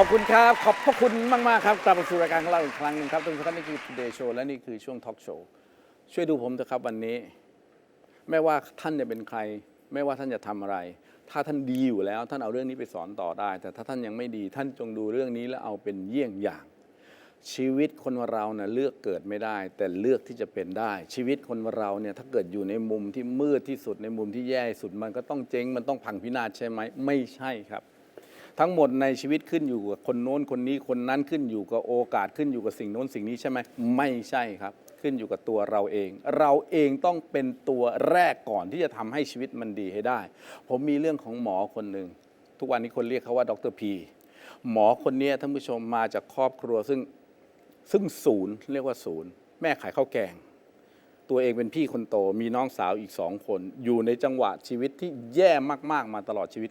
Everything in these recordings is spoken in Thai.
ขอบคุณครับ ขอบพระคุณมากๆครับ กลับมาสู่รายการของเราอีกครั้งหนึ่งครับทุกท่านนี่คือ Today Show และนี่คือช่วง Talk Show ช่วยดูผมเถอะครับวันนี้ ไม่ว่าท่านจะเป็นใคร ไม่ว่าท่านจะทำอะไร ถ้าท่านดีอยู่แล้ว ท่านเอาเรื่องนี้ไปสอนต่อได้ แต่ถ้าท่านยังไม่ดี ท่านจงดูเรื่องนี้แล้วเอาเป็นเยี่ยงอย่าง ชีวิตคนเราเน่ะเลือกเกิดไม่ได้ แต่เลือกที่จะเป็นได้ ชีวิตคนเราเนี่ยถ้าเกิดอยู่ในมุมที่มืดที่สุดในมุมที่แย่สุดมันก็ต้องเจ๊งมันต้องพังพินาศใช่ไหมไม่ใช่ครับ ทั้งหมดในชีวิตขึ้นอยู่กับคนโน้นคนนี้คนนั้นขึ้นอยู่กับโอกาสขึ้นอยู่กับสิ่งโน้นสิ่งนี้ใช่ไหมไม่ใช่ครับ ขึ้นอยู่กับตัวเราเอง เราเองต้องเป็นตัวแรกก่อนที่จะทำให้ชีวิตมันดีให้ได้ ผมมีเรื่องของหมอคนหนึ่งทุกวันนี้คนเรียกเขาว่าดรพีหมอคนนี้ท่านผู้ชมมาจากครอบครัวซึ่งซึ่งศูนย์เรียกว่าศูนย์ แม่ขายข้าวแกง ตัวเองเป็นพี่คนโตมีน้องสาวอีกสองคน อยู่ในจังหวะชีวิตที่แย่มากๆมาตลอดชีวิต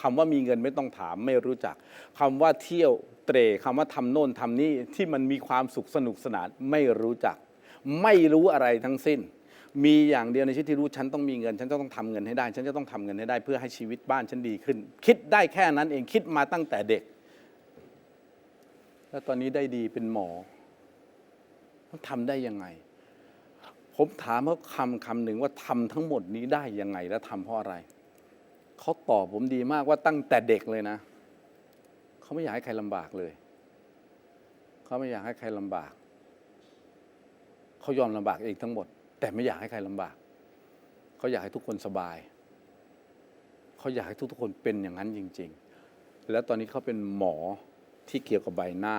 คำว่ามีเงินไม่ต้องถามไม่รู้จักคำว่าเที่ยวเตรคำว่าทำโน่นทำนี่ที่มันมีความสุขสนุกสนานไม่รู้จัก ไม่รู้อะไรทั้งสิ้น มีอย่างเดียวในชีวิตที่รู้ฉันต้องมีเงิน ฉันจะต้องทำเงินให้ได้ ฉันจะต้องทำเงินให้ได้เพื่อให้ชีวิตบ้านฉันดีขึ้น คิดได้แค่นั้นเองคิดมาตั้งแต่เด็ก แล้วตอนนี้ได้ดีเป็นหมอทำได้ยังไง ผมถามเขาคำคำหนึ่งว่าทำทั้งหมดนี้ได้ยังไงและทำเพราะอะไร เขาตอบผมดีมากว่าตั้งแต่เด็กเลยนะเขาไม่อยากให้ใครลำบากเลยเขาไม่อยากให้ใครลำบากเขายอมลำบากเองทั้งหมด แต่ไม่อยากให้ใครลำบากเขาอยากให้ทุกคนสบายเขาอยากให้ทุกๆคนเป็นอย่างนั้นจริง ๆ แล้วตอนนี้เขาเป็นหมอที่เกี่ยวกับใบหน้า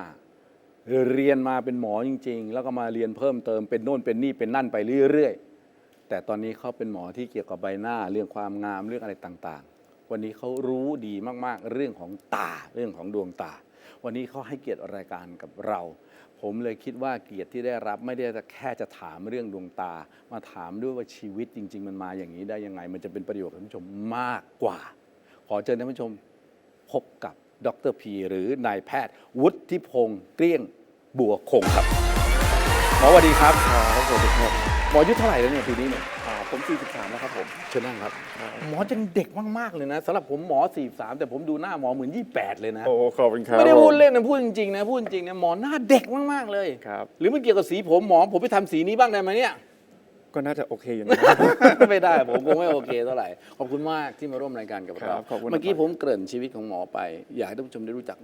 เรียนมาเป็นหมอจริง ๆ แล้วก็มาเรียนเพิ่มเติมเป็นโน่นเป็นนี่เป็นนั่นไปเรื่อยๆ แต่ตอนนี้เขาเป็นหมอที่เกี่ยวกับใบหน้า เรื่องความงามเรื่องอะไรต่างๆ วันนี้เขารู้ดีมากๆ เรื่องของตาเรื่องของดวงตา วันนี้เขาให้เกียรติรายการกับเรา ผมเลยคิดว่าเกียรติที่ได้รับไม่ได้แค่จะถามเรื่องดวงตา มาถามด้วยว่าชีวิตจริง ๆ มันมาอย่างนี้ได้ยังไง มันจะเป็นประโยชน์กับท่านผู้ชมมากกว่า ขอเชิญท่านผู้ชมพบกับดรพีหรือนายแพทย์ วุฒิพงศ์เกลี้ยงบัวคงครับหมอสวัสดีครับสวัสดีครับหมออายุเท่าไหร่แล้วเนี่ยปีนี้เนี่ยอ่า ผม43แล้วครับผมเชิญนั่งครับ หมอจังเด็กมากๆเลยนะสำหรับผมหมอ 43 แต่ผมดูหน้าหมอเหมือน 28 เลยนะ โอ้ขอบคุณครับไม่ได้พูดเล่นนะพูดจริงๆนะพูดจริงๆนะหมอหน้าเด็กมากๆเลย ครับ หรือมันเกี่ยวกับสีผมหมอผมไปทำสีนี้บ้างได้ไหมเนี่ย ก็น่าจะโอเคอยู่นะ ไม่ได้ผมคงไม่โอเคเท่าไหร่ขอบคุณมากที่มาร่วมรายการกับครัเราบขอบคุณ เมื่อกี้ครับผมเกริ่นชีวิตของหมอไป อยากให้ท่านผู้ชมได้รู้จัก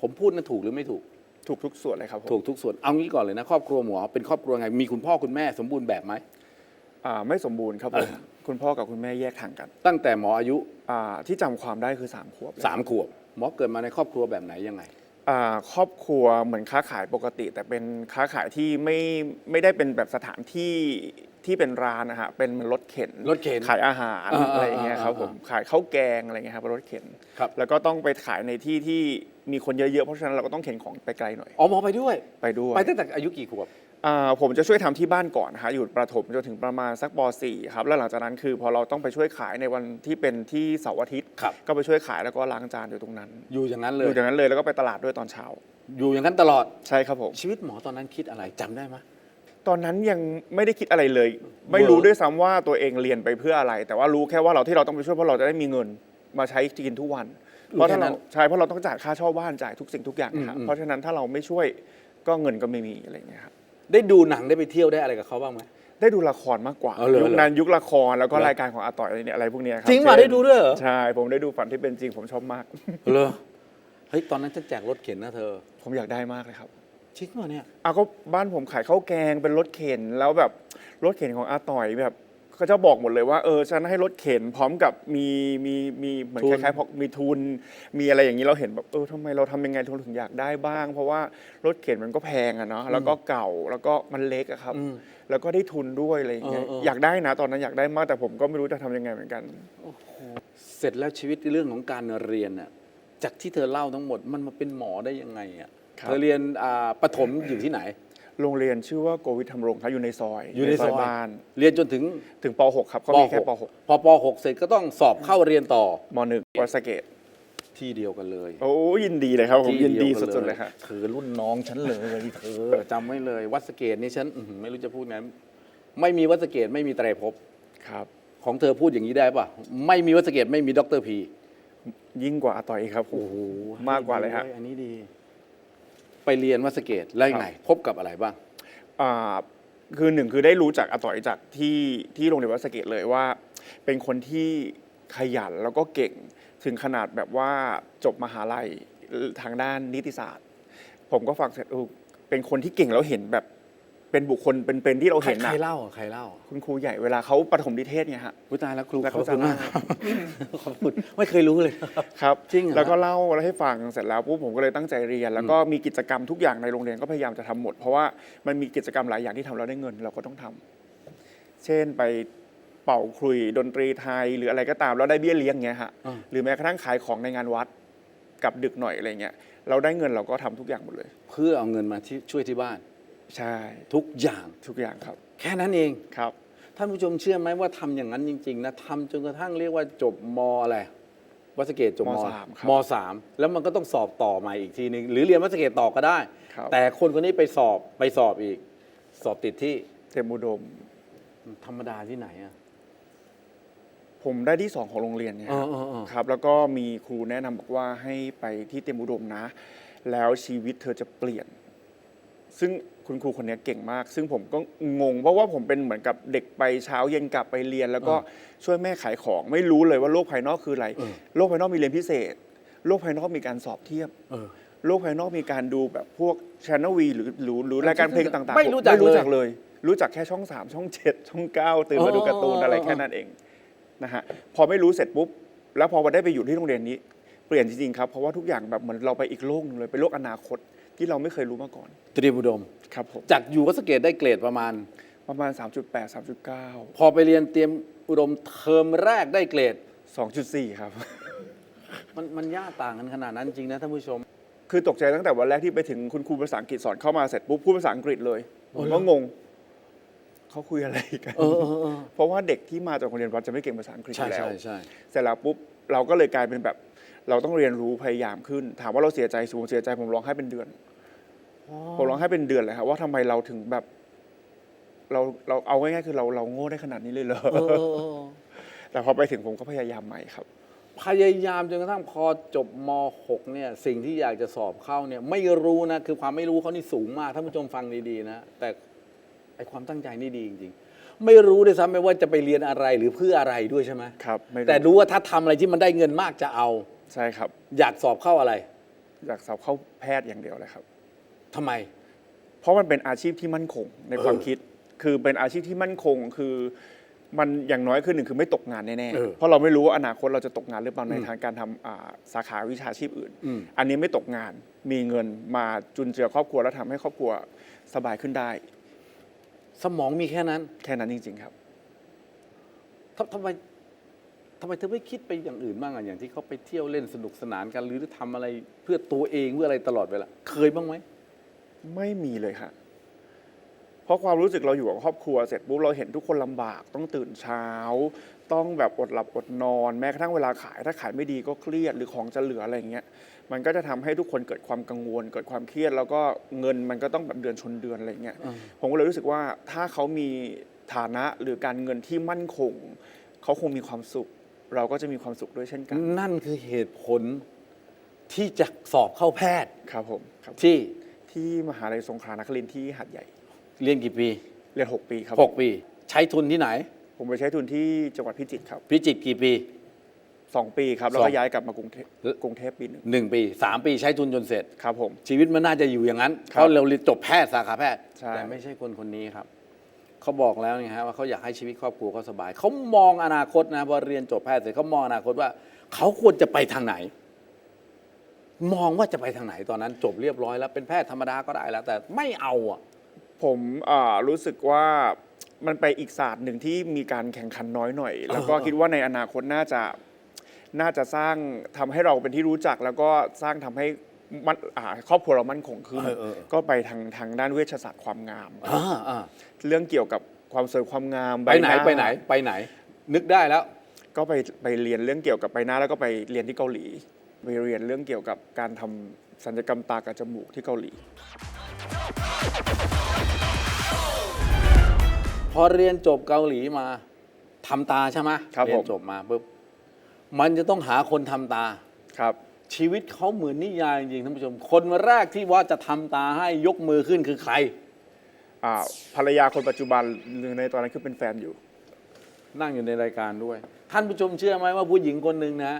ผมพูดนะถูกหรือไม่ถูก ถูกทุกส่วนเลยครับผมถูกทุกส่วนเอางี้ก่อนเลยนะครอบครัวหมอเป็นครอบครัวไงมีคุณพ่อคุณแม่สมบูรณ์แบบไหม อ่าไม่สมบูรณ์ครับผมคุณพ่อกับคุณแม่แยกทางกันตั้งแต่หมออายุอ่าที่จำความได้คือ3ขวบสามขวบหมอเกิดมาในครอบครัวแบบไหนยังไง อ่าครอบครัวเหมือนค้าขายปกติ แต่เป็นค้าขายที่ไม่ไม่ได้เป็นแบบสถานที่ที่เป็นร้านนะฮะเป็นเหมือนรถเข็นรถเข็นขายอาหารอ่าๆๆอะไรอย่างเงี้ยครับผมขายข้าวแกงอะไรเงี้ยครับรถเข็น ครับ แล้วก็ต้องไปขายในที่ที่มีคนเยอะๆเพราะฉะนั้นเราก็ต้องเข็นของไปไกลหน่อย อ๋อหมอไปด้วย ไปด้วย ไปตั้งแต่อายุกี่ขวบ อ่าผมจะช่วยทำที่บ้านก่อนนะฮะอยู่ประถมจนถึงประมาณสักป .4 ครับแล้วหลังจากนั้นคือพอเราต้องไปช่วยขายในวันที่เป็นที่เสาร์อาทิตย์ ครับ ก็ไปช่วยขายแล้วก็ล้างจานอยู่ตรงนั้นอยู่อย่างนั้นเลอยยู่อย่างนั้นเลยแล้วก็ไปตลาดด้วยตอนเช้า อยู่อย่างนั้นตลอดใช่ครับผม ชีวิตหมอตอนนั้นคิดอะไรจำได้ไหม ตอนนั้นยังไม่ได้คิดอะไรเลย ไม่รู้ด้วยซ้ำว่าตัวเองเรียนไปเพื่ออะไร แต่ว่ารู้แค่ว่าเราที่เราต้องไปช่วยเพราะเราจะได้มีเงินมาใช้กินทุกวันเพราะถ้าเราใช่เพราะเราต้องจ่ายค่าเช่าบ้านจ่ายทุกสิ่งทุกอย่างนะครับเพราะฉะนั้นถ้าเราไม่ช่วยก็เงินก็ไม่มีอะไรอย่างเงี้ยครับ ได้ดูหนังได้ไปเที่ยวได้อะไรกับเขาบ้างไหม ได้ดูละครมากกว่าอ๋อเหรอยุคนั้นยุคละครแล้วก็เหรอรายการของอาต่อยอะไรเนี่ยอะไรพวกเนี้ยครับจริงป่ะเช่นได้ดูด้วยเหรอ ใช่ผมได้ดูฝันที่เป็นจริงผมชอบมากเหรอเฮ้ยตอนนั้นฉันแจกรถเข็นนะเธอผมอยากได้มากเลยครับจริงป่ะเนี่ย เอาก็บ้านผมขายข้าวแกงเป็นรถเข็นแล้วแบบรถเข็นของอาต่อยแบบ เขาจะบอกหมดเลยว่าเออฉันให้รถเข็นพร้อมกับมีมีมีเหมือนทุคน ล้ายๆพอมีทุน มีอะไรอย่างนี้เราเห็นแบบเออทำไมเราทำยังไงเราถึงอยากได้บ้าง เพราะว่ารถเข็นมันก็แพงอะเนาะแล้วก็เก่าแล้วก็มันเล็กอะครับ อืมแล้วก็ได้ทุนด้วยอะไรอย่างเงี้ยเออเอออยากได้นะตอนนั้นอยากได้มากแต่ผมก็ไม่รู้จะทำยังไงเหมือนกัน เสร็จแล้วชีวิตเรื่องของการเรียนน่ะจากที่เธอเล่าทั้งหมดมันมาเป็นหมอได้ยังไงอะครับ เธอเรียนอ่าประถมอยู่ที่ไหน โรงเรียนชื่อว่าโกวิทธรรมรงค์ครับอยู่ในซอยอยู่ในซอย บ้าน เรียนจนถึงถึงป .6 ครับเขามีแค่ปพอป .6 เสร็จก็ต้องสอบเข้าเรียนต่อ .6 ม .1 วัดสะเกตที่เดียวกันเลยโอ้ยินดีเลยครับผมที่ยินดีวกัสุดๆเลยครับเธอรุ่นน้องฉันเลยเธอจำไว้เลยวัดสะเกตนี่ฉันอื้อหือไม่รู้จะพูดไงไม่มีวัดสะเกตไม่มีไตรภพครับ ของเธอพูดอย่างนี้ได้ป่ะไม่มีวัดสะเกตไม่มีด็อกเตอร์พียิ่งกว่าอาต่อยครับผมโอ้โหมากกว่าเลยฮะอันนี้ดี ไปเรียนวัดสะเกตแล้วยังไง พบกับอะไรบ้าง อ่าคือหนึ่งคือได้รู้จักอาต่อยจากที่ที่โรงเรียนวัดสะเกตเลยว่า เป็นคนที่ขยันแล้วก็เก่งถึงขนาดแบบว่าจบมหาลัยทางด้านนิติศาสตร์ ผมก็ฟังเสร็จเออเป็นคนที่เก่งแล้วเห็นแบบ เป็นบุคคลเป็นๆที่เราใครเห็นใคนะรเล่าอะใครเล่าอะคุณครูใหญ่เวลาเขาปฐมนิเทศเนี่ยฮะอุยตายแล้วครูแล้วขอบเขาคุณมากจะครับขอบคุณไม่เคยรู้เลยครับครับจริงเหรอ แล้วก็เล่าแล้วให้ฟังเสร็จแล้วปุ๊บผมก็เลยตั้งใจเรียน แล้วก็มีกิจกรรมทุกอย่างในโรงเรียนก็พยายามจะทำหมด เพราะว่ามันมีกิจกรรมหลายอย่างที่ทำแล้วได้เงินเราก็ต้องทำเช่นไปเป่าคลุยดนตรีไทยหรืออะไรก็ตามแล้วได้เบี้ยเลี้ยงเงี้ยฮะอ่า หรือแม้กระทั่งขายของในงานวัดกลับดึกหน่อยอะไรเงี้ยเราได้เงินเราก็ทำทุกอย่างหมดเลย เพื่อเอาเงินมาที่ช่วยที่บ้าน ใช่ทุกอย่างทุกอย่างครับ แค่นั้นเองครับ ท่านผู้ชมเชื่อไหมว่าทำอย่างนั้นจริง ๆ นะทำจนกระทั่งเรียกว่าจบมอะไรวัดสะเกตจบมมสามครับมสามแล้วมันก็ต้องสอบต่อใหม่อีกทีหนึ่งหรือเรียนวัดสะเกตต่อก็ได้ครับแต่คนคนนี้ไปสอบไปสอบอีก สอบติดที่เต็มอุดม ธรรมดาที่ไหนอะผมได้ที่สองของโรงเรียนเนี่ยเออเออเออครับ แล้วก็มีครูแนะนำบอกว่าให้ไปที่เต็มอุดมนะ แล้วชีวิตเธอจะเปลี่ยน ซึ่ง คุณครูคนนี้เก่งมาก ซึ่งผมก็งง เพราะว่าผมเป็นเหมือนกับเด็กไปเช้าเย็นกลับไปเรียน แล้วก็ช่วยแม่ขายของไม่รู้เลยว่าโลกภายนอกคืออะไรเออโลกภายนอกมีเรียนพิเศษ โลกภายนอกมีการสอบเทียบเออโลกภายนอกมีการดูแบบพวกช n น e l V หรือหรือหรือรายการเพลงต่างๆไม่รู้จักไม่รู้เลยจักเลย รู้จักแค่ช่อง 3 ช่อง 7 ช่อง 9 ตื่นมาดูการ์ตูนอะไรแค่นั้นเองนะฮะพอไม่รู้เสร็จปุ๊บ แล้วพอมาได้ไปอยู่ที่โรงเรียนนี้ เปลี่ยนจริงๆครับ เพราราะว่าทุกอย่างแบบเหมือนเราไปอีกโลกหนึงเลยเป็นโลกอนาคต ที่เราไม่เคยรู้มาก่อนเตรียมอุดม ครับผมจากอยู่วัดสะเกตได้เกรดประมาณ ประมาณ 3.8 3.9 พอไปเรียนเตรียมอุดมเทอมแรกได้เกรด 2.4 ครับ มันมันยากต่างกันขนาดนั้นจริงนะท่านผู้ชม คือตกใจตั้งแต่วันแรกที่ไปถึงคุณครูภาษาอังกฤษสอนเข้ามาเสร็จปุ๊บพูดภาษาอังกฤษเลยผมก็งงเขาคุยอะไรกัน เออเออเออ เพราะว่าเด็กที่มาจากโรงเรียนวัดจะไม่เก่งภาษาอังกฤษอใช่ยู่แล้วใช่ใช่เสร็จแล้วปุ๊บเราก็เลยกลายเป็นแบบ เราต้องเรียนรู้พยายามขึ้น ถามว่าเราเสียใจสูงเสียใจผมร้องไห้เป็นเดือน ผมร้องไห้เป็นเดือนเลยครับว่าทำไมเราถึงแบบ เราเราเอาง่ายๆคือเราเราโง่ได้ขนาดนี้เลยเหรอเออเออเออแต่พอไปถึงผมก็พยายามใหม่ครับ พยายามจนกระทั่งพอจบม .6 เนี่ย สิ่งที่อยากจะสอบเข้าเนี่ย ไม่รู้นะคือความไม่รู้เขานี่สูงมากท่านผู้ชมฟังดีๆนะแต่ไอความตั้งใจนี่ดีจริงๆ ไม่รู้ด้วยซ้ำไม่ว่าจะไปเรียนอะไรหรือเพื่ออะไรด้วยใช่ไหมครับไม่แต่รู้ว่าถ้าทำอะไรที่มันได้เงินมากจะเอา ใช่ครับ อยากสอบเข้าอะไร อยากสอบเข้าแพทย์อย่างเดียวเลยครับ ทำไม เพราะมันเป็นอาชีพที่มั่นคงในความเออคิด คือเป็นอาชีพที่มั่นคงคือมันอย่างน้อยคือหนึ่งคือไม่ตกงานแน่เออๆ เพราะเราไม่รู้ว่าอนาคตเราจะตกงานหรือเปล่าในอืมทางการทำอ่าสาขาวิชาชีพอื่น อืม อันนี้ไม่ตกงานมีเงินมาจุนเจือครอบครัวแล้วทำให้ครอบครัวสบายขึ้นได้ สมองมีแค่นั้นแค่นั้นจริง ๆ ครับ ทำทำไมทำไมเธอไม่คิดไปอย่างอื่นบ้างอะอย่างที่เขาไปเที่ยวเล่นสนุกสนานกันหรือทำอะไรเพื่อตัวเองเพื่ออะไรตลอดเวลาเคยบ้างไหม ไม่มีเลยค่ะ เพราะความรู้สึกเราอยู่กับครอบครัวเสร็จปุ๊บเราเห็นทุกคนลำบาก ต้องตื่นเช้า ต้องแบบอดหลับอดนอน แม้กระทั่งเวลาขายถ้าขายไม่ดีก็เครียดหรือของจะเหลืออะไรอย่างเงี้ย มันก็จะทำให้ทุกคนเกิดความกังวล เกิดความเครียด แล้วก็เงินมันก็ต้องแบบเดือนชนเดือนอะไรอย่างเงี้ยอืมผมก็เลยรู้สึกว่าถ้าเขามีฐานะหรือการเงินที่มั่นคง เขาคงมีความสุข เราก็จะมีความสุขด้วยเช่นกัน นั่นคือเหตุผลที่จะสอบเข้าแพทย์ครับผมครับที่ ที่มหาลัยสงขลานครินทร์ที่หัดใหญ่ เรียนกี่ปี เรียนหกปีครับหกปี ใช้ทุนที่ไหน ผมไปใช้ทุนที่จังหวัดพิจิตรครับ พิจิตรกี่ปีสองปีครับแล้วสอก็งย้ายกลับมากรุงเทพกรุงเทพปีหนึ่งหนึ่งปีสามปีใช้ทุนจนเสร็จ ครับผม ชีวิตมันน่าจะอยู่อย่างนั้นคเพรับราะเราเรียนจบแพทย์สาขาแพทย์ ใช่ แต่ไม่ใช่คนคนนี้ครับ เขาบอกแล้วไงฮะว่าเขาอยากให้ชีวิตครอบครัวเขาสบาย เขามองอนาคตนะพอเรียนจบแพทย์เสร็จเขามองอนาคตว่า เขาควรจะไปทางไหน มองว่าจะไปทางไหนตอนนั้น จบเรียบร้อยแล้วเป็นแพทย์ธรรมดาก็ได้แล้ว แต่ไม่เอาอะ ผมอ่ารู้สึกว่ามันไปอีกศาสตร์หนึ่งที่มีการแข่งขันน้อยหน่อย แล้วก็เออคิดว่าในอนาคตน่าจะน่าจะสร้างทำให้เราเป็นที่รู้จัก แล้วก็สร้างทำให้มันอ่าครอบครัวเรามั่นคงขึ้น เออเออก็ไปทางทางด้านเวชศาสตร์ความงาม อ่าอ่าเรื่องเกี่ยวกับความสวยความงามไปไหนใบาไปไหนไปไหน นึกได้แล้ว ก็ไปไปเรียนเรื่องเกี่ยวกับใบหน้าแล้วก็ไปเรียนที่เกาหลี ไปเรียนเรื่องเกี่ยวกับการทำศัลยกรรมตากับจมูกที่เกาหลี พอเรียนจบเกาหลีมาทำตาใช่ไหมครับเรียผนมจบมาปุ๊บมันจะต้องหาคนทำตา ครับ ชีวิตเขาเหมือนนิยายจริงๆท่านผู้ชม คนแรกที่ว่าจะทำตาให้ยกมือขึ้นคือใคร อ่าภรรยาคนปัจจุบันหรือในตอนนั้นคือเป็นแฟนอยู่ นั่งอยู่ในรายการด้วย ท่านผู้ชมเชื่อไหมว่าผู้หญิงคนหนึ่งนะ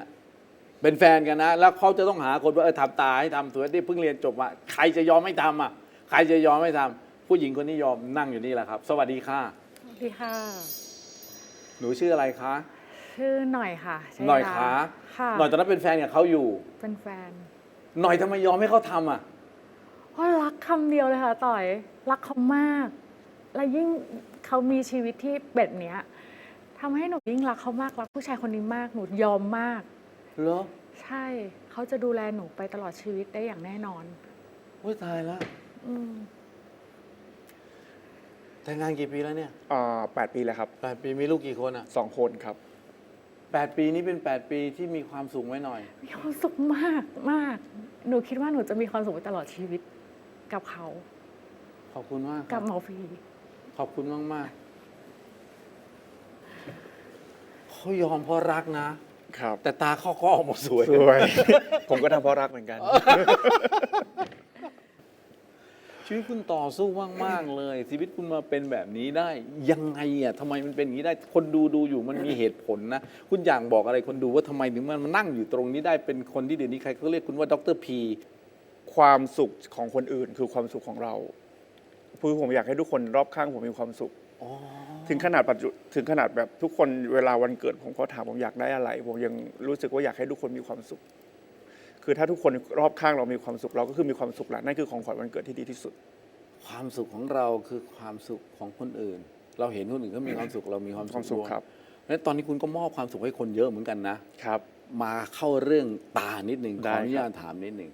เป็นแฟนกันนะ แล้วเขาจะต้องหาคนว่าเออทำตาให้ทำสวยที่เพิ่งเรียนจบอะใครจะยอมไม่ทำอะใครจะยอมไม่ทำผู้หญิงคนนี้ยอมนั่งอยู่นี่แหละครับ สวัสดีค่ะ สวัสดีค่ะ หนูชื่ออะไรคะชื่อหน่อยค่ะใช่หน่อยค่ะขาค่ะหน่อยตอนนั้นเป็นแฟนกับเขาอยู่ เป็นแฟน หน่อยทำไมยอมให้เขาทำอะเพราะรักคำเดียวเลยค่ะต่อย รักเขามาก และยิ่งเขามีชีวิตที่แบบเนี้ยทำให้หนูยิ่งรักเขามากรักผู้ชายคนนี้มากหนูยอมมาก เหรอใช่เขาจะดูแลหนูไปตลอดชีวิตได้อย่างแน่นอน โอ้ยตายแล้วอืมแต่งงานกี่ปีแล้วเนี่ยอ่าแปดปีแล้วครับแปดปีมีลูกกี่คนอะสองคนครับ แปดปีนี้เป็นแปดปีที่มีความสุขไว้หน่อย มีความสุขมากมาก หนูคิดว่าหนูจะมีความสุขไปตลอดชีวิตกับเขา ขอบคุณมากคกัรับบหมอฟีขอบคุณมากมากๆเขายอมเพราะรักนะ ครับ แต่ตาเขาก็ออกมาสวย สวย ผมก็ทำเพราะรักเหมือนกัน ชีวิตคุณต่อสู้มากๆเลย ชีวิตคุณมาเป็นแบบนี้ได้ ยังไงอะทำไมมันเป็นอย่างนี้ได้ คนดูดูอยู่มันมีเหตุผลนะ คุณอยากบอกอะไรคนดูว่าทำไมถึงมันมานั่งอยู่ตรงนี้ได้เป็นคนที่เดี๋ยวนี้ใครเขาเรียกคุณว่าดรพีความสุขของคนอื่นคือความสุขของเราคือผมอยากให้ทุกคนรอบข้างผมมีความสุข ถึงขนาดปัจจุถึงขนาดแบบทุกคนเวลาวันเกิดผมก็ถามผมอยากได้อะไร ผมยังรู้สึกว่าอยากให้ทุกคนมีความสุข คือถ้าทุกคนรอบข้างเรามีความสุขเราก็คือมีความสุขแหละนั่นคือของขวัญวันเกิดที่ดีที่สุด ความสุขของเราคือความสุขของคนอื่น เราเห็นคนอื่นเขามีความสุขเรามีความความสุสุขขด้วยครับและตอนนี้คุณก็มอบความสุขให้คนเยอะเหมือนกันนะครับ มาเข้าเรื่องตานิดหนึ่งขได้ออนุญาตถามนิดหนึ่ง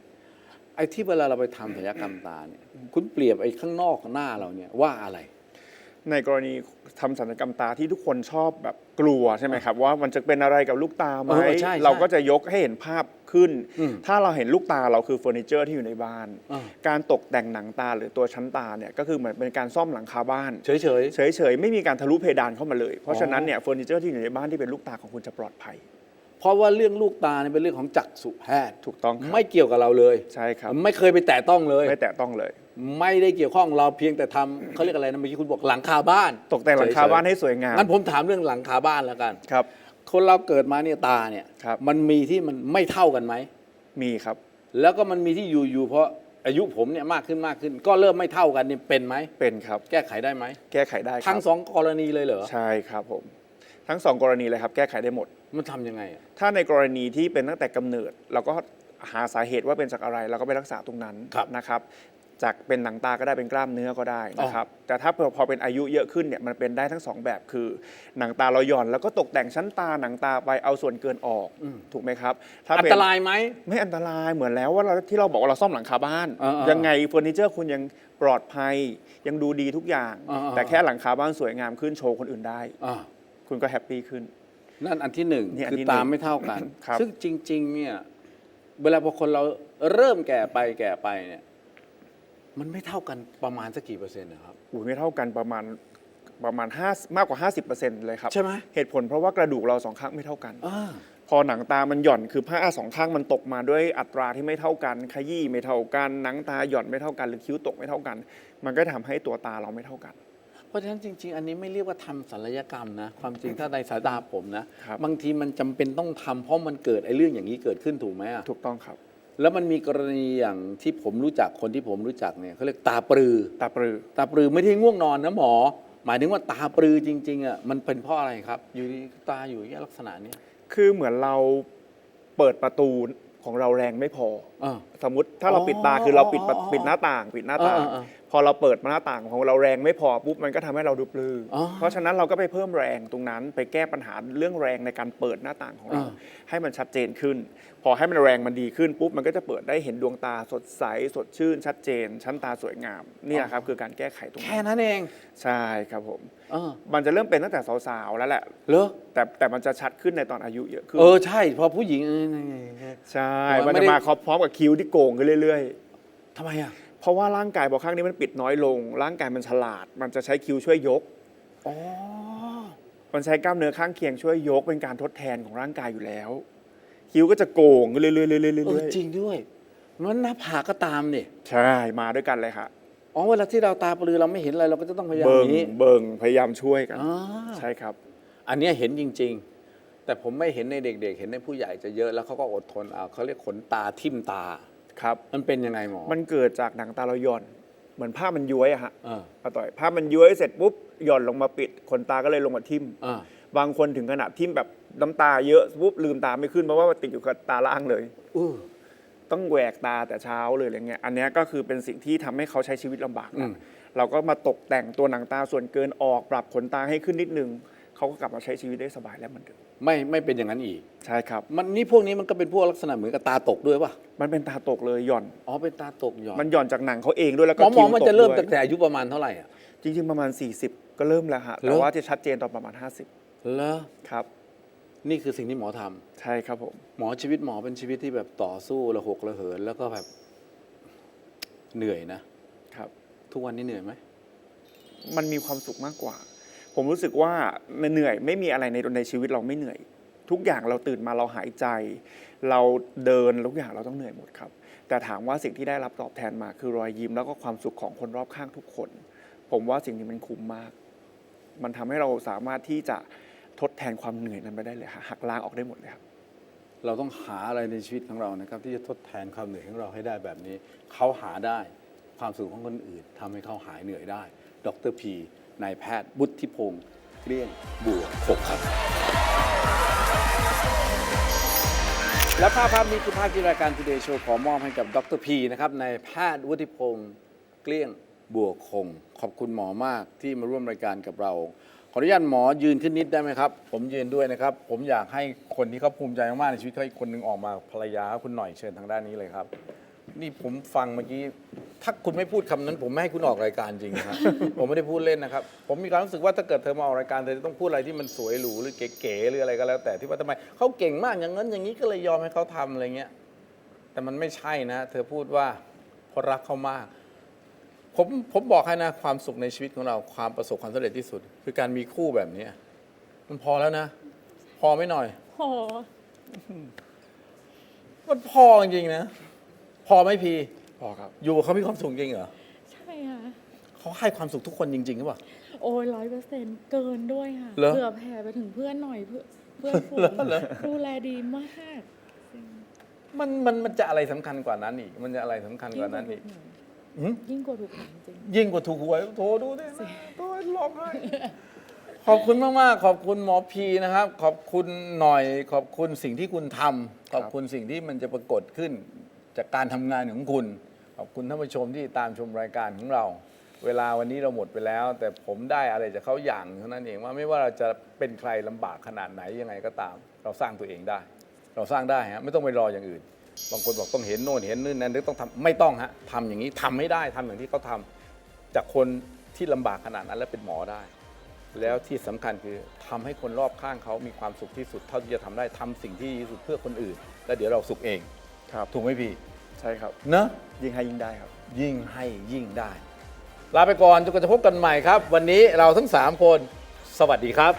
ไอ้ที่เวลาเราไปทำศัลยกรรมตาเนี่ย คุณเปรียบไอ้ข้างนอกหน้าเราเนี่ยว่าอะไร ในกรณีทำศัลยกรรมตาที่ทุกคนชอบแบบกลัวใช่ไหมครับ ว่ามันจะเป็นอะไรกับลูกตาไหมเออใช่ใช่เราก็จะยกให้เห็นภาพขึ้น อืมถ้าเราเห็นลูกตาเราคือเฟอร์นิเจอร์ที่อยู่ในบ้าน อ่า การตกแต่งหนังตาหรือตัวชั้นตาเนี่ยก็คือเหมือนเป็นการซ่อมหลังคาบ้าน เฉยเฉย เฉยๆ ไม่มีการทะลุเพดานเข้ามาเลย เพราะฉะนั้นเนี่ยเฟอร์นิเจอร์ที่อยู่ในบ้านที่เป็นลูกตาของคุณจะปลอดภัย ๆเพราะว่าเรื่องลูกตาเนี่ยเป็นเรื่องของจักษุแพทย์ถูกต้องครับ ไม่เกี่ยวกับเราเลย ใช่ครับ ไม่เคยไปแตะต้องเลย ไม่แตะต้องเลย ไม่ได้เกี่ยวข้องเราเพียงแต่ทำ เขาเรียกอะไรนะเมื่อกี้คุณบอกหลังคาบ้านตกแต่งหลังคาบ้านให้สวยงามงั้นผมถามเรื่องหลังคาบ้านแล้วกัน ครับ คนเราเกิดมาเนี่ยตาเนี่ยครับ มันมีที่มันไม่เท่ากันไหม มีครับแล้วก็มันมีที่อยู่อยู่เพราะอายุผมเนี่ยมากขึ้นมากขึ้น ก็เริ่มไม่เท่ากันเนี่ยเป็นไหม เป็นครับ แก้ไขได้ไหม แก้ไขได้ครับทั้งสองกรณีเลยเหรอ ใช่ครับผมทั้งสองกรณีเลยครับ แก้ไขได้หมด มันทำยังไงอะถ้าในกรณีที่เป็นตั้งแต่กำเนิด เราก็หาสาเหตุว่าเป็นจากอะไร เราก็ไปรักษาตรงนั้นนะครับ จากเป็นหนังตาก็ได้เป็นกล้ามเนื้อก็ได้นะครับแต่ถ้าพอพอเป็นอายุเยอะขึ้นเนี่ยมันเป็นได้ทั้งสองแบบคือ หนังตาเราหย่อนแล้วก็ตกแต่งชั้นตาหนังตาไปเอาส่วนเกินออกถูกไหมครับถ้าอันเป็นตรายไหมไม่อันตรายเหมือนแล้วว่าเราที่เราบอกว่าเราซ่อมหลังคาบ้านเออๆยังไงเฟอร์นิเจอร์คุณยังปลอดภัยยังดูดีทุกอย่างเออๆแต่แค่หลังคาบ้านสวยงามขึ้นโชว์คนอื่นได้อ่าคุณก็แฮปปี้ขึ้น นั่นอันที่หนึ่งนี่อันคือที่หนึ่งตามไม่เท่ากันครับซึ่งจริง ๆ เนี่ย เวลาพอคนเราเริ่มแก่ไปแก่ไปเนี่ย มันไม่เท่ากันประมาณสักกี่เปอร์เซ็นต์นะครับ อุ้ยไม่เท่ากันประมาณประมาณ5มากกว่า 50%เลยครับใช่ไหม เหตุผลเพราะว่ากระดูกเราสองข้างไม่เท่ากัน อ่า พอหนังตามันหย่อนคือผ้าสองข้างมันตกมาด้วยอัตราที่ไม่เท่ากันขยี้ไม่เท่ากันหนังตาหย่อนไม่เท่ากันหรือคิ้วตกไม่เท่ากัน มันก็ทำให้ตัวตาเราไม่เท่ากัน เพราะฉะนั้นจริง ๆ อันนี้ไม่เรียกว่าทำศัลยกรรมนะ ความจริงถ้าในสายตาผมนะครับ บางทีมันจำเป็นต้องทำเพราะมันเกิดไอ้เรื่องอย่างนี้เกิดขึ้นถูกไหมอะถูกต้องครับ แล้วมันมีกรณีอย่างที่ผมรู้จักคนที่ผมรู้จักเนี่ยเขาเรียกตาปรือ ตาปรือ ตาปรือไม่ได้ง่วงนอนนะหมอ หมายถึงว่าตาปรือจริงๆอะมันเป็นเพราะอะไรครับ อยู่ดีตาอยู่อย่างเงี้ยลักษณะเนี้ยคือเหมือนเราเปิดประตูของเราแรงไม่พอ อ่า สมมติถ้าเราอ๋อปิดตาคือเราปิดประอ๋อปิดหน้าต่าง ปิดหน้าต่างเออเออเออพ อเราเปิดหน้าต่างของเราแรงไม่พอปุ๊บมันก็ทำให้เราดูปลือออเพราะฉะนั้นเราก็ไปเพิ่มแรงตรงนั้นไปแก้ปัญหาเรื่องแรงในการเปิดหน้าต่างของเรา อ่า ให้มันชัดเจนขึ้น พอให้มันแรงมันดีขึ้นปุ๊บมันก็จะเปิดได้เห็นดวงตาสดใสสดชื่น ชัดเจน ชั้นตาสวยงามนี่แหละครับคือการแก้ไขตรงแค่นั้นนั้นเองใช่ครับผม เออมันจะเริ่มเป็นตั้งแต่สาวๆแล้วแหละ เหรอแต่แต่มันจะชัดขึ้นในตอนอายุเยอะขึ้นเออใช่พอผู้หญิงเออ ใช่ มัมันนไม่จะได้ มาพร้อมกับคิ้วที่โกงขึ้นเรื่อยๆทำไมอะ เพราะว่าร่างกายพอข้างนี้มันปิดน้อยลง ร่างกายมันฉลาด มันจะใช้คิ้วช่วยยกอ๋อมันใช้กล้ามเนื้อข้างเคียงช่วยยกเป็นการทดแทนของร่างกายอยู่แล้ว คิ้วก็จะโก่งเรื่อยๆเรื่อยๆเรื่อยๆเออเรื่อยจริงด้วยนั้นหน้าผากก็ตามนี่ๆใช่มาด้วยกันเลยค่ะอ๋อเวลาที่เราตาปลือเราไม่เห็นอะไรเราก็จะต้องพยายามเบิ่งอย่างนี้เบิ่งพยายามช่วยกันอ๋อใช่ครับ อันเนี้ยเห็นจริง ๆ แต่ผมไม่เห็นในเด็ก ๆ เห็นในผู้ใหญ่จะเยอะแล้วเขาก็อดทนเอาเขาเรียกขนตาทิ่มตา ครับ มันเป็นยังไงหมอ มันเกิดจากหนังตาเราหย่อน เหมือนผ้ามันย้วยอะฮะอ่าอาต่อยผ้ามันย้วยเสร็จปุ๊บหย่อนลงมาปิดขนตาก็เลยลงมาทิ่ม อ่า บางคนถึงขนาดทิ่มแบบน้ำตาเยอะปุ๊บลืมตาไม่ขึ้นเพราะว่ามันติดอยู่กับตาล่างเลย อู้ ต้องแหวกตาแต่เช้าเลยอะไรเงี้ย อันเนี้ยก็คือเป็นสิ่งที่ทำให้เขาใช้ชีวิตลำบากอืนะม เราก็มาตกแต่งตัวหนังตาส่วนเกินออกปรับขนตาให้ขึ้นนิดนึง เขาก็กลับมาใช้ชีวิตได้สบายแล้วเหมือนเดิมไม่ไม่เป็นอย่างนั้นอีก ใช่ครับ มันนี่พวกนี้มันก็เป็นพวกลักษณะเหมือนกับตาตกด้วยป่ะมันเป็นตาตกเลยหย่อน อ๋อเป็นตาตกหย่อนมันหย่อนจากหนังเขาเองด้วยแล้วหก็มอหมอคิ้วมันตกจะเริ่มด้วยตั้งแต่อายุประมาณเท่าไหร่อะ จริงๆประมาณ 40 ก็เริ่มแล้วฮะเหรแต่อว่าจะชัดเจนตอนประมาณ แล้ว50 ครับ นี่คือสิ่งที่หมอทำใช่ครับผม หมอชีวิตหมอเป็นชีวิตที่แบบต่อสู้ระหกระเหินแล้วก็แบบเหนื่อยนะ ครับ ทุกวันนี้เหนื่อยไหมมันมีความสุขมากกว่า ผมรู้สึกว่าเหนื่อยไม่มีอะไรในในชีวิตเราไม่เหนื่อย ทุกอย่างเราตื่นมาเราหายใจ เราเดินทุกอย่างเราต้องเหนื่อยหมดครับ แต่ถามว่าสิ่งที่ได้รับตอบแทนมาคือรอยยิ้มแล้วก็ความสุขของคนรอบข้างทุกคน ผมว่าสิ่งนี้มันคุ้มมาก มันทำให้เราสามารถที่จะทดแทนความเหนื่อยนั้นไปได้เลยหักล้างออกได้หมดเลยครับเราต้องหาอะไรในชีวิตของเรานะครับ ที่จะทดแทนความเหนื่อยของเราให้ได้แบบนี้ เขาหาได้ความสุขของคนอื่นทำให้เขาหายเหนื่อยได้ ดรพี นายแพทย์บุตรทิพงศ์เกลี้ยงบัวขบครับ และภาพภาพนี้คือภาพที่รายการ Today Show ขอมอบให้กับดรพีนะครับนายแพทย์วุฒิพงศ์เกลี้ยงบัวคง ขอบคุณหมอมากที่มาร่วมรายการกับเรา ขออนุญาตหมอยืนขึ้นนิดได้ไหมครับ ผมยืนด้วยนะครับ ผมอยากให้คนที่เขาภูมิใจมากๆในชีวิตเขาอีกคนหนึ่งออกมาภรรยาคุณหน่อยเชิญทางด้านนี้เลยครับ นี่ผมฟังเมื่อกี้ ถ้าคุณไม่พูดคำนั้น ผมไม่ให้คุณออกรายการจริงนะครับ ผมไม่ได้พูดเล่นนะครับ ผมมีความรู้สึกว่าถ้าเกิดเธอมาออกรายการเธอจะต้องพูดอะไรที่มันสวยหรูหรือเก๋ๆหรืออะไรก็แล้ว แต่ที่ว่าทำไมเขาเก่งมากอย่างนั้นอย่างนี้ก็เลยยอมให้เขาทำอะไรเงี้ย แต่มันไม่ใช่นะ เธอพูดว่าเพราะรักเขามาก ผมผมบอกให้นะความสุขในชีวิตของเราความประสบความสำเร็จที่สุด คือการมีคู่แบบเนี้ยมันพอแล้วนะ พอไม่หน่อยโอ้มันพอจริงๆนะ พอไหมพีพอครับ อยู่กับเขามีความสุขจริงเหรอใช่ค่ะ เขาให้ความสุขทุกคนจริงๆหรือเปล่า โอ้ยร้อยเปอร์เซ็นต์เกินด้วยค่ะเหรอ เผื่อแผ่ไปถึงเพื่อนหน่อยเพื่อนเพื่อนฝูงเหรอเหรอดูแลดีมากมันมันมันจะอะไรสำคัญกว่านั้นอีก มันจะอะไรสำคัญกว่านั้นอีก หืม ยิ่งกว่าถูกหวยจริง ยิ่งกว่าถูกหวยโถดูดิโถร้องไห้ขอบคุณมากๆ ขอบคุณหมอพีนะครับ ขอบคุณหน่อย ขอบคุณสิ่งที่คุณทำขอบคุณสิ่งที่มันจะปรากฏขึ้น จากการทำงานของคุณ ขอบคุณท่านผู้ชมที่ตามชมรายการของเรา เวลาวันนี้เราหมดไปแล้ว แต่ผมได้อะไรจากเขาอย่างเท่านั้นเองว่าไม่ว่าเราจะเป็นใครลำบากขนาดไหนยังไงก็ตาม เราสร้างตัวเองได้ เราสร้างได้ฮะไม่ต้องไปรออย่างอื่น บางคนบอกต้องเห็นโน่นเห็นนี่นั่นหรือต้องทำไม่ต้องฮะทำอย่างนี้ทำให้ได้ทำอย่างที่เขาทำจากคนที่ลำบากขนาดนั้นแล้วเป็นหมอได้ แล้วที่สำคัญคือทำให้คนรอบข้างเขามีความสุขที่สุดเท่าที่จะทำได้ทำสิ่งที่ดีที่สุดเพื่อคนอื่น แล้วเดี๋ยวเราสุขเอง ครับ ถูกไหมพี่ใช่ครับ เนอะยิ่งให้ยิ่งได้ครับ ยิ่งให้ยิ่งได้ ลาไปก่อนจนกว่าจะพบกันใหม่ครับ วันนี้เราทั้ง 3 คน สวัสดีครับ